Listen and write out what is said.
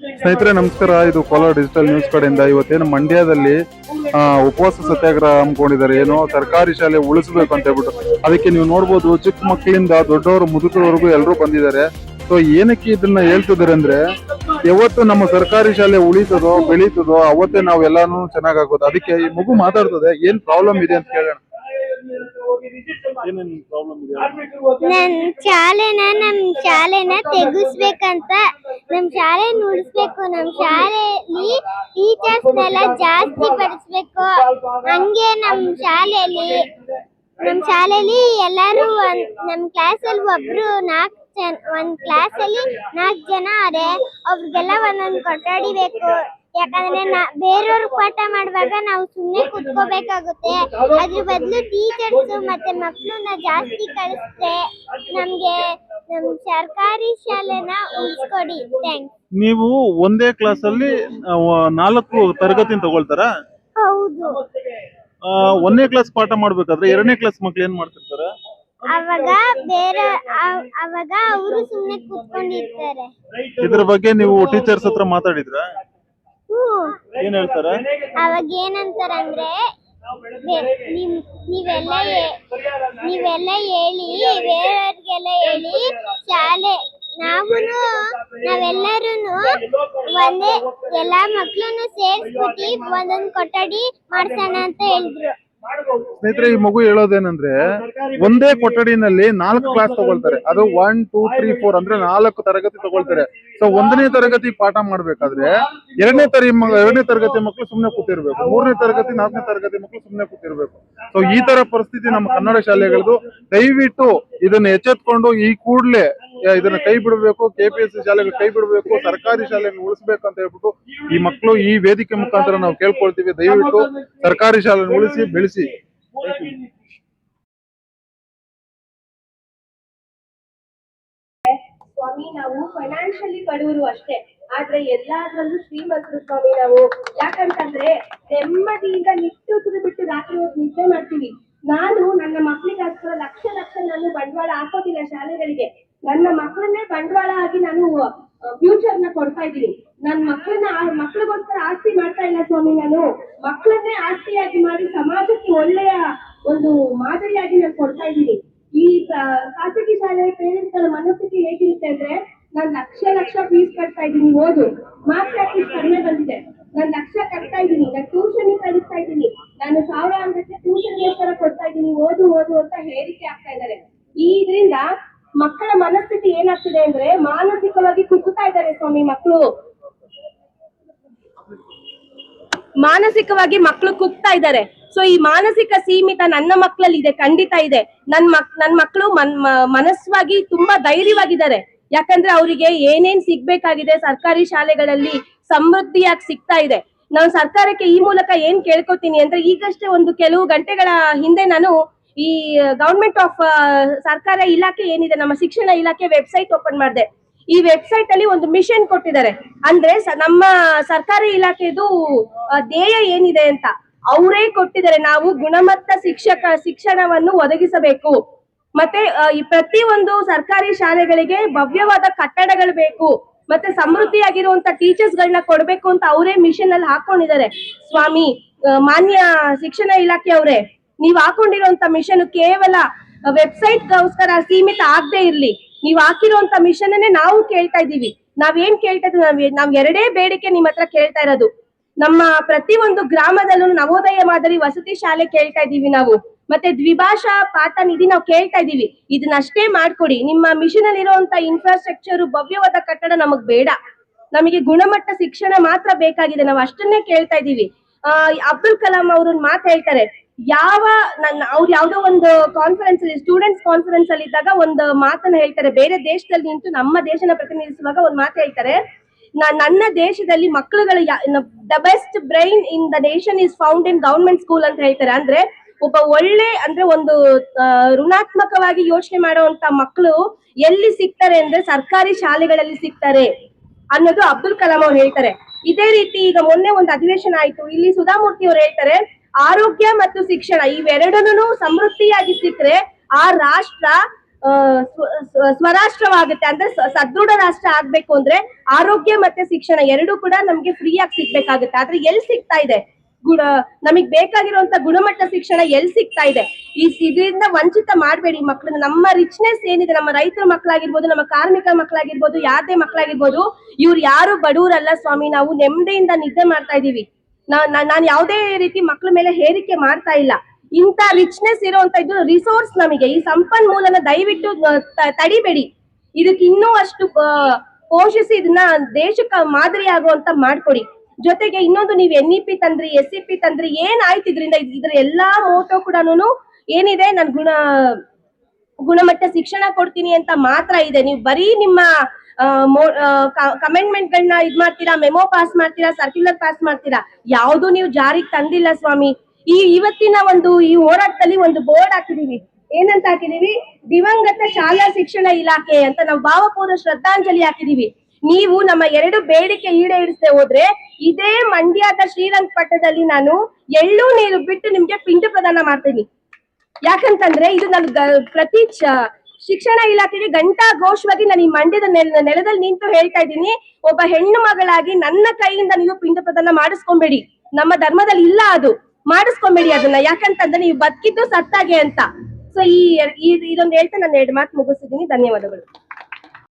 ಸ್ನೇಹಿತರೆ, ನಮಸ್ಕಾರ. ಇದು ಕೋಲಾರ ಡಿಜಿಟಲ್ ನ್ಯೂಸ್ ಕಡೆಯಿಂದ ಇವತ್ತೇನು ಮಂಡ್ಯದಲ್ಲಿ ಉಪವಾಸ ಸತ್ಯಾಗ್ರಹ ಹಮ್ಮಿಕೊಂಡಿದ್ದಾರೆ. ಏನೋ ಸರ್ಕಾರಿ ಶಾಲೆ ಉಳಿಸಬೇಕು ಅಂತ ಹೇಳ್ಬಿಟ್ಟು. ಅದಕ್ಕೆ ನೀವು ನೋಡ್ಬೋದು, ಚಿಕ್ಕ ಮಕ್ಕಳಿಂದ ದೊಡ್ಡವರು, ಮುದುಕರವರೆಗೂ ಎಲ್ಲರೂ ಬಂದಿದ್ದಾರೆ. ಸೊ ಏನಕ್ಕೆ ಇದನ್ನ ಹೇಳ್ತಿದ್ದಾರೆ ಅಂದ್ರೆ, ಯಾವತ್ತು ನಮ್ಮ ಸರ್ಕಾರಿ ಶಾಲೆ ಉಳಿತದೋ, ಬೆಳೀತದೋ, ಅವತ್ತೇ ನಾವು ಎಲ್ಲಾನು ಚೆನ್ನಾಗಾಗೋದು ಅದಕ್ಕೆ ಈ ಮಗು ಮಾತಾಡ್ತದೆ, ಏನ್ ಪ್ರಾಬ್ಲಮ್ ಇದೆ ಅಂತ ಕೇಳೋಣ. ಏನೇನ್ ಪ್ರಾಬ್ಲಮ್ ಇದೆ? ನನ್ ಶಾಲೆನ, ನಮ್ ಶಾಲೆನ ತೆಗಿಸ್ಬೇಕಂತ, ನಮ್ ಶಾಲೆ ಉಳಿಸ್ಬೇಕು, ನಮ್ ಶಾಲೆಯಲ್ಲಿ ಟೀಚರ್ಸ್ ನೆಲ್ಲ ಜಾಸ್ತಿ ಪಡಿಸ್ಬೇಕು. ಹಂಗೆ ನಮ್ ಶಾಲೆಯಲ್ಲಿ ನಮ್ ಶಾಲೆಯಲ್ಲಿ ಎಲ್ಲಾರು ಒಂದ್, ನಮ್ ಕ್ಲಾಸಲ್ಲಿ ಒಬ್ರು ನಾಲ್ಕು ಜನ, ಒಂದ್ ಕ್ಲಾಸಲ್ಲಿ ನಾಲ್ಕು ಜನ ಅವ್ರೆ, ಅವ್ರಿಗೆಲ್ಲ ಒಂದೊಂದ್ ಕೊಠಡಿ ಬೇಕು ಯಾಕಂದ್ರೆ ನಾ ಬೇರೆಯವರು ಪಾಠ ಮಾಡುವಾಗ ನಾವು ಸುಮ್ಮನೆ ಕುತ್ಕೋಬೇಕಾಗುತ್ತೆ. ಅದ್ರ ಬದಲು ಟೀಚರ್ಸ್ ಮತ್ತೆ ಮಕ್ಕಳನ್ನ ಜಾಸ್ತಿ ಕಳಿಸ್ತೆ ನಮ್ಗೆ ನಮ್ ಸರ್ಕಾರಿ ಶಾಲೆನ ಉಳಿಸ್ಕೊಡಿ. ಥ್ಯಾಂಕ್ಸ್ ನೀವು ಒಂದೇ ಕ್ಲಾಸ್ ಅಲ್ಲಿ ನಾಲ್ಕು ತರಗತಿ ತಗೊಳ್ತಾರ? ಹೌದು. ಒಂದನೇ ಕ್ಲಾಸ್ ಪಾಠ ಮಾಡ್ಬೇಕಾದ್ರೆ ಎರಡನೇ ಕ್ಲಾಸ್ ಮಕ್ಳು ಏನ್ ಮಾಡ್ತಿರ್ತಾರೆ? ಅವಾಗ ಬೇರೆ ಅವಾಗ ಅವರು ಸುಮ್ಮನೆ ಕೂತ್ಕೊಂಡಿರ್ತಾರೆ. ಇದ್ರ ಬಗ್ಗೆ ನೀವು ಟೀಚರ್ಸ್ ಹತ್ರ ಮಾತಾಡಿದ್ರ? ಏನ್ ಹೇಳ್ತಾರೆ? ಅವಾಗ ಏನಂತಾರಂದ್ರೆ ಅಂದ್ರೆ ನಿಮ್ ನೀವೆಲ್ಲ ನೀವೆಲ್ಲ ಹೇಳಿ ಬೇರೆಯವ್ರಿಗೆಲ್ಲ ಹೇಳಿ ಶಾಲೆ ನಾವು ನಾವೆಲ್ಲರೂನು ಒಂದೇ ಎಲ್ಲಾ ಮಕ್ಳನ್ನು ಸೇರ್ಸ್ಬಿಟ್ಟು ಒಂದೊಂದ್ ಕೊಠಡಿ ಮಾಡ್ಸೋಣ ಅಂತ ಹೇಳಿದ್ರು. ಸ್ನೇಹಿತರೆ ಈ ಮಗು ಹೇಳೋದೇನಂದ್ರೆ ಒಂದೇ ಕೊಠಡಿನಲ್ಲಿ ನಾಲ್ಕು ಕ್ಲಾಸ್ ತಗೊಳ್ತಾರೆ. ಅದು ಒನ್ ಟೂ ತ್ರೀ ಫೋರ್ ಅಂದ್ರೆ ನಾಲ್ಕು ತರಗತಿ ತಗೊಳ್ತಾರೆ. ಸೊ ಒಂದನೇ ತರಗತಿ ಪಾಠ ಮಾಡ್ಬೇಕಾದ್ರೆ ಎರಡನೇ ತರಿ ಎರಡನೇ ತರಗತಿ ಮಕ್ಕಳು ಸುಮ್ನೆ ಕೂತಿರ್ಬೇಕು, ಮೂರನೇ ತರಗತಿ, ನಾಲ್ಕನೇ ತರಗತಿ ಮಕ್ಕಳು ಸುಮ್ನೆ ಕೂತಿರ್ಬೇಕು. ಸೊ ಈ ತರ ಪರಿಸ್ಥಿತಿ ನಮ್ಮ ಕನ್ನಡ ಶಾಲೆಗಳದು. ದಯವಿಟ್ಟು ಇದನ್ನ ಎಚ್ಚೆತ್ಕೊಂಡು ಈ ಕೂಡ್ಲೆ ಇದನ್ನ ಕೈ ಬಿಡಬೇಕು ಕೆಪಿಎಸ್ಸಿ ಶಾಲೆಗಳು ಕೈ ಬಿಡಬೇಕು, ಸರ್ಕಾರಿ ಶಾಲೆಯನ್ನು ಉಳಿಸ್ಬೇಕು ಅಂತ ಹೇಳ್ಬಿಟ್ಟು ಈ ಮಕ್ಕಳು ಈ ವೇದಿಕೆ ಮುಖಾಂತರ ನಾವು ಕೇಳ್ಕೊಳ್ತೀವಿ. ದಯವಿಟ್ಟು ಸರ್ಕಾರಿ ಶಾಲೆಯನ್ನು ಉಳಿಸಿ, ಬೆಳೆಸಿ. ಸ್ವಾಮಿ, ನಾವು ಫೈನಾನ್ಷಿಯಲಿ ಬಡವರು ಅಷ್ಟೇ, ಆದ್ರೆ ಎಲ್ಲಾದ್ರಲ್ಲೂ ಶ್ರೀಮಂತರು ಸ್ವಾಮಿ ನಾವು. ಯಾಕಂತಂದ್ರೆ, ನೆಮ್ಮದಿಯಿಂದ ನಿಟ್ಟು ಬಿಟ್ಟು ರಾತ್ರಿ ಹೋಗಿ ನಿದ್ದೆ ಮಾಡ್ತೀವಿ. ನಾನು ನನ್ನ ಮಕ್ಕಳಿಗೋಸ್ಕರ ಲಕ್ಷ ಲಕ್ಷ ನಾನು ಬಂಡವಾಳ ಹಾಕೋದಿಲ್ಲ ಶಾಲೆಗಳಿಗೆ. ನನ್ನ ಮಕ್ಕಳನ್ನೇ ಬಂಡವಾಳ ಆಗಿ ನಾನು ಫ್ಯೂಚರ್ನ ಕೊಡ್ತಾ ಇದ್ದೀನಿ. ನನ್ನ ಮಕ್ಕಳನ್ನ ಮಕ್ಕಳಿಗೋಸ್ಕರ ಆಸ್ತಿ ಮಾಡ್ತಾ ಇಲ್ಲ ಸ್ವಾಮಿ ನಾನು. ಮಕ್ಕಳನ್ನೇ ಆಸ್ತಿಯಾಗಿ ಮಾಡಿ ಸಮಾಜಕ್ಕೆ ಒಳ್ಳೆಯ ಒಂದು ಮಾದರಿಯಾಗಿ ನಾನು ಕೊಡ್ತಾ ಇದ್ದೀನಿ. ಈ ಸ- ಖಾಸಗಿ ಶಾಲೆ ಪೇರೆಂಟ್ಸ್ಗಳ ಮನಸ್ಥಿತಿ ಹೇಗಿರುತ್ತೆ ಅಂದ್ರೆ ನಾನ್ ಲಕ್ಷ ಲಕ್ಷ ಫೀಸ್ ಕಟ್ತಾ ಇದ್ದೀನಿ ಓದು. ಮಾರ್ಕ್ಸ್ ಯಾಕೆ ಕಡಿಮೆ ಬಂದಿದೆ. ನಾನು ಲಕ್ಷ ಕಟ್ತಾ ಇದ್ದೀನಿ. ನಾನು ಟ್ಯೂಷನ್ ಕಳಿಸ್ತಾ ಇದ್ದೀನಿ. ನಾನು ಸಾವಿರ ಅಂದ್ರೆ ಟ್ಯೂಷನ್ ಗೋಸ್ಕರ ಕೊಡ್ತಾ ಇದ್ದೀನಿ? ಓದು ಓದು ಅಂತ ಹೇರಿಕೆ ಆಗ್ತಾ ಇದ್ದಾರೆ. ಈ ಇದರಿಂದ ಮಕ್ಕಳ ಮನಸ್ಥಿತಿ ಏನಾಗ್ತಿದೆ ಅಂದ್ರೆ ಮಾನಸಿಕವಾಗಿ ಕುಗ್ಗುತ್ತಾ ಇದ್ದಾರೆ ಸ್ವಾಮಿ ಮಕ್ಕಳು ಮಾನಸಿಕವಾಗಿ ಮಕ್ಕಳು ಕುಗ್ತಾ ಇದ್ದಾರೆ. ಸೊ ಈ ಮಾನಸಿಕ ಸೀಮಿತ ನನ್ನ ಮಕ್ಕಳಲ್ಲಿ ಇದೆ. ಖಂಡಿತ ಇದೆ. ನನ್ ಮಕ್, ನನ್ ಮಕ್ಕಳು ಮನ್, ಮನಸ್ವಾಗಿ ತುಂಬಾ ಧೈರ್ಯವಾಗಿದ್ದಾರೆ. ಯಾಕಂದ್ರೆ ಅವರಿಗೆ ಏನೇನ್ ಸಿಗ್ಬೇಕಾಗಿದೆ ಸರ್ಕಾರಿ ಶಾಲೆಗಳಲ್ಲಿ ಸಮೃದ್ಧಿಯಾಗಿ ಸಿಗ್ತಾ ಇದೆ? ನಾನು ಸರ್ಕಾರಕ್ಕೆ ಈ ಮೂಲಕ ಏನ್ ಕೇಳ್ಕೊತೀನಿ ಅಂದ್ರೆ ಈಗಷ್ಟೇ ಒಂದು ಕೆಲವು ಗಂಟೆಗಳ ಹಿಂದೆ ನಾನು ಈ ಗವರ್ಮೆಂಟ್ ಆಫ್ ಸರ್ಕಾರ ಇಲಾಖೆ ಏನಿದೆ, ನಮ್ಮ ಶಿಕ್ಷಣ ಇಲಾಖೆ ವೆಬ್ಸೈಟ್ ಓಪನ್ ಮಾಡಿದೆ. ಈ ವೆಬ್ಸೈಟ್ ಅಲ್ಲಿ ಒಂದು ಮಿಷನ್ ಕೊಟ್ಟಿದ್ದಾರೆ. ಅಂದ್ರೆ ನಮ್ಮ ಸರ್ಕಾರಿ ಇಲಾಖೆದು ಧ್ಯೇಯ ಏನಿದೆ ಅಂತ. ಅವರೇ ಕೊಟ್ಟಿದ್ದಾರೆ ನಾವು ಗುಣಮಟ್ಟ ಶಿಕ್ಷಕ, ಶಿಕ್ಷಣವನ್ನು ಒದಗಿಸಬೇಕು. ಮತ್ತೆ ಈ ಪ್ರತಿ ಒಂದು ಸರ್ಕಾರಿ ಶಾಲೆಗಳಿಗೆ ಭವ್ಯವಾದ ಕಟ್ಟಡಗಳು ಬೇಕು, ಮತ್ತೆ ಸಮೃದ್ಧಿಯಾಗಿರುವಂತ ಟೀಚರ್ಸ್ ಗಳನ್ನ ಕೊಡ್ಬೇಕು ಅಂತ ಅವರೇ ಮಿಷನ್ ಅಲ್ಲಿ ಹಾಕೊಂಡಿದ್ದಾರೆ. ಸ್ವಾಮಿ ಮಾನ್ಯ ಶಿಕ್ಷಣ ಇಲಾಖೆ ಅವರೇ, ನೀವ್ ಹಾಕೊಂಡಿರುವಂತ ಮಿಷನ್ ಕೇವಲ ವೆಬ್ಸೈಟ್ ಗೋಸ್ಕರ ಸೀಮಿತ ಆಗದೆ ಇರ್ಲಿ. ನೀವ್ ಹಾಕಿರುವಂತ ಮಿಷನ್ ಅನ್ನೇ ನಾವು ಕೇಳ್ತಾ ಇದೀವಿ ನಾವೇನ್ ಕೇಳ್ತಾ ಇದ್ದೀವಿ ನಾವ್ ನಾವ್ ಎರಡೇ ಬೇಡಿಕೆ ನಿಮ್ ಹತ್ರ ಕೇಳ್ತಾ ಇರೋದು. ನಮ್ಮ ಪ್ರತಿ ಒಂದು ಗ್ರಾಮದಲ್ಲೂ ನವೋದಯ ಮಾದರಿ ವಸತಿ ಶಾಲೆ ಕೇಳ್ತಾ ಇದೀವಿ ನಾವು. ಮತ್ತೆ ದ್ವಿಭಾಷಾ ಪಾಠ ನಿಧಿ ನಾವು ಕೇಳ್ತಾ ಇದೀವಿ ಇದನ್ನಷ್ಟೇ ಮಾಡ್ಕೊಡಿ. ನಿಮ್ಮ ಮಿಷನ್ ಅಲ್ಲಿ ಇರುವಂತ ಇನ್ಫ್ರಾಸ್ಟ್ರಕ್ಚರ್ ಭವ್ಯವಾದ ಕಟ್ಟಡ ನಮಗ್ ಬೇಡ. ನಮಗೆ ಗುಣಮಟ್ಟ ಶಿಕ್ಷಣ ಮಾತ್ರ ಬೇಕಾಗಿದೆ. ನಾವು ಅಷ್ಟನ್ನೇ ಕೇಳ್ತಾ ಇದೀವಿ ಆ, ಅಬ್ದುಲ್ ಕಲಾಂ ಅವರು ಒಂದ್ ಮಾತು ಹೇಳ್ತಾರೆ. ಯಾವ ನನ್ನ, ಅವ್ರು ಯಾವ್ದೋ ಒಂದು ಕಾನ್ಫರೆನ್ಸ್ ಅಲ್ಲಿ ಸ್ಟೂಡೆಂಟ್ಸ್ ಕಾನ್ಫರೆನ್ಸ್ ಅಲ್ಲಿ ಇದ್ದಾಗ ಒಂದು ಮಾತನ್ನ ಹೇಳ್ತಾರೆ. ಬೇರೆ ದೇಶದಲ್ಲಿ ನಿಂತು ನಮ್ಮ ದೇಶನ ಪ್ರತಿನಿಧಿಸುವಾಗ ಒಂದ್ ಮಾತು ಹೇಳ್ತಾರೆ. ನನ್ನ ದೇಶದಲ್ಲಿ ಮಕ್ಕಳುಗಳು the best brain in the nation is found in government school ಅಂತ ಹೇಳ್ತಾರೆ. ಅಂದ್ರೆ ಒಬ್ಬ ಒಳ್ಳೆ ಅಂದ್ರೆ ಒಂದು ಋಣಾತ್ಮಕವಾಗಿ ಯೋಚನೆ ಮಾಡುವಂತ ಮಕ್ಕಳು ಎಲ್ಲಿ ಸಿಗ್ತಾರೆ ಅಂದ್ರೆ ಸರ್ಕಾರಿ ಶಾಲೆಗಳಲ್ಲಿ ಸಿಗ್ತಾರೆ ಅನ್ನೋದು ಅಬ್ದುಲ್ ಕಲಾಂ ಅವ್ರು ಹೇಳ್ತಾರೆ. ಇದೇ ರೀತಿ ಈಗ ಮೊನ್ನೆ ಒಂದು ಅಧಿವೇಶನ ಆಯ್ತು. ಇಲ್ಲಿ ಸುಧಾಮೂರ್ತಿ ಅವ್ರು ಹೇಳ್ತಾರೆ, ಆರೋಗ್ಯ ಮತ್ತು ಶಿಕ್ಷಣ ಇವೆರಡನ್ನೂ ಸಮೃದ್ಧಿಯಾಗಿ ಸಿಕ್ಕರೆ ಆ ರಾಷ್ಟ್ರ ಸ್ವರಾಷ್ಟ್ರವಾಗುತ್ತೆ. ಅಂದ್ರೆ ಸದೃಢ ರಾಷ್ಟ್ರ ಆಗ್ಬೇಕು ಅಂದ್ರೆ ಆರೋಗ್ಯ ಮತ್ತೆ ಶಿಕ್ಷಣ ಎರಡೂ ಕೂಡ ನಮ್ಗೆ ಫ್ರೀ ಆಗಿ ಸಿಗ್ಬೇಕಾಗುತ್ತೆ. ಆದ್ರೆ ಎಲ್ಲಿ ಸಿಗ್ತಾ ಇದೆ? ಗುಣ, ನಮಗ್ ಬೇಕಾಗಿರುವಂತ ಗುಣಮಟ್ಟ ಶಿಕ್ಷಣ ಎಲ್ಲಿ ಸಿಗ್ತಾ ಇದೆ? ಈ ಇದರಿಂದ ವಂಚಿತ ಮಾಡಬೇಡಿ ಮಕ್ಕಳನ್ನ ನಮ್ಮ ರಿಚ್ನೆಸ್ ಏನಿದೆ? ನಮ್ಮ ರೈತರ ಮಕ್ಕಳಾಗಿರ್ಬೋದು ನಮ್ಮ ಕಾರ್ಮಿಕ ಮಕ್ಕಳಾಗಿರ್ಬೋದು ಯಾರದೇ ಮಕ್ಕಳಾಗಿರ್ಬೋದು ಇವ್ರು ಯಾರು ಬಡವರಲ್ಲ ಸ್ವಾಮಿ, ನಾವು ನೆಮ್ಮದಿಯಿಂದ ನಿದ್ದೆ ಮಾಡ್ತಾ ಇದೀವಿ. ನಾನು ಯಾವುದೇ ರೀತಿ ಮಕ್ಕಳ ಮೇಲೆ ಹೇರಿಕೆ ಮಾಡ್ತಾ ಇಲ್ಲ. ಇಂಥ ರಿಚ್ನೆಸ್ ಇರುವಂತ ಇದು ರಿಸೋರ್ಸ್ ನಮಗೆ. ಈ ಸಂಪನ್ಮೂಲನ ದಯವಿಟ್ಟು ತಡಿಬೇಡಿ. ಇದಕ್ಕೆ ಇನ್ನೂ ಅಷ್ಟು ಪೋಷಿಸಿ ಇದನ್ನ ದೇಶಕ್ಕೆ ಮಾದರಿ ಆಗುವಂತ ಮಾಡ್ಕೊಡಿ. ಜೊತೆಗೆ ಇನ್ನೊಂದು ನೀವು ಎನ್ ಇ ಪಿ ತಂದ್ರಿ ಎಸ್ ಇ ಪಿ ತಂದ್ರಿ, ಏನ್ ಆಯ್ತು ಇದರಿಂದ? ಇದ್ರ ಎಲ್ಲಾ ಮೋಟೋ ಕೂಡ ಏನಿದೆ? ನನ್ ಗುಣ, ಗುಣಮಟ್ಟ ಶಿಕ್ಷಣ ಕೊಡ್ತೀನಿ ಅಂತ ಮಾತ್ರ ಇದೆ. ನೀವು ಬರೀ ನಿಮ್ಮ ಕಮೆಂಟ್ಮೆಂಟ್ ಗಳನ್ನ ಇದ್ ಮಾಡ್ತೀರಾ ಮೆಮೋ ಪಾಸ್ ಮಾಡ್ತೀರಾ ಸರ್ಕ್ಯುಲರ್ ಪಾಸ್ ಮಾಡ್ತೀರಾ? ಯಾವುದು ನೀವು ಜಾರಿಗೆ ತಂದಿಲ್ಲ ಸ್ವಾಮಿ. ಈ ಇವತ್ತಿನ ಒಂದು, ಈ ಹೋರಾಟದಲ್ಲಿ ಒಂದು ಬೋರ್ಡ್ ಹಾಕಿದೀವಿ. ಏನಂತ ಹಾಕಿದೀವಿ? ದಿವಂಗತ ಶಾಲಾ ಶಿಕ್ಷಣ ಇಲಾಖೆ ಅಂತ ನಾವು ಭಾವಪೂರ್ವ ಶ್ರದ್ಧಾಂಜಲಿ ಹಾಕಿದೀವಿ. ನೀವು ನಮ್ಮ ಎರಡು ಬೇಡಿಕೆ ಈಡೇರಿಸದೆ ಹೋದ್ರೆ ಇದೇ ಮಂಡ್ಯದ ಶ್ರೀರಂಗಪಟ್ಟಣದಲ್ಲಿ ನಾನು ಎಳ್ಳು ನೀರು ಬಿಟ್ಟು ನಿಮ್ಗೆ ಪಿಂಡ ಪ್ರದಾನ ಮಾಡ್ತೀನಿ. ಯಾಕಂತಂದ್ರೆ ಇದು ನಾನು ಪ್ರತಿ ಶಿಕ್ಷಣ ಇಲಾಖೆಗೆ ಗಂಟಾ ಘೋಷವಾಗಿ ನಾನು ಈ ಮಂಡ್ಯದ ನೆಲ- ನೆಲದಲ್ಲಿ ನಿಂತು ಹೇಳ್ತಾ ಇದ್ದೀನಿ. ಒಬ್ಬ ಹೆಣ್ಣು ಮಗಳಾಗಿ ನನ್ನ ಕೈಯಿಂದ ನೀವು ಪಿಂಡ ಪ್ರದಾನ ಮಾಡಿಸ್ಕೊಂಬೇಡಿ. ನಮ್ಮ ಧರ್ಮದಲ್ಲಿ ಇಲ್ಲ ಅದು. ಮಾಡಿಸ್ಕೊಂಬೇಡಿ ಅದನ್ನ. ಯಾಕಂತಂದ್ರೆ ನೀವು ಬದುಕಿದ್ದು ಸತ್ತಾಗೆ ಅಂತ. ಸೊ ಈ- ಇದೊಂದು ಹೇಳ್ತಾ ನಾನು ಎರಡು ಮಾತು ಮುಗಿಸಿದ್ದೀನಿ ಧನ್ಯವಾದಗಳು.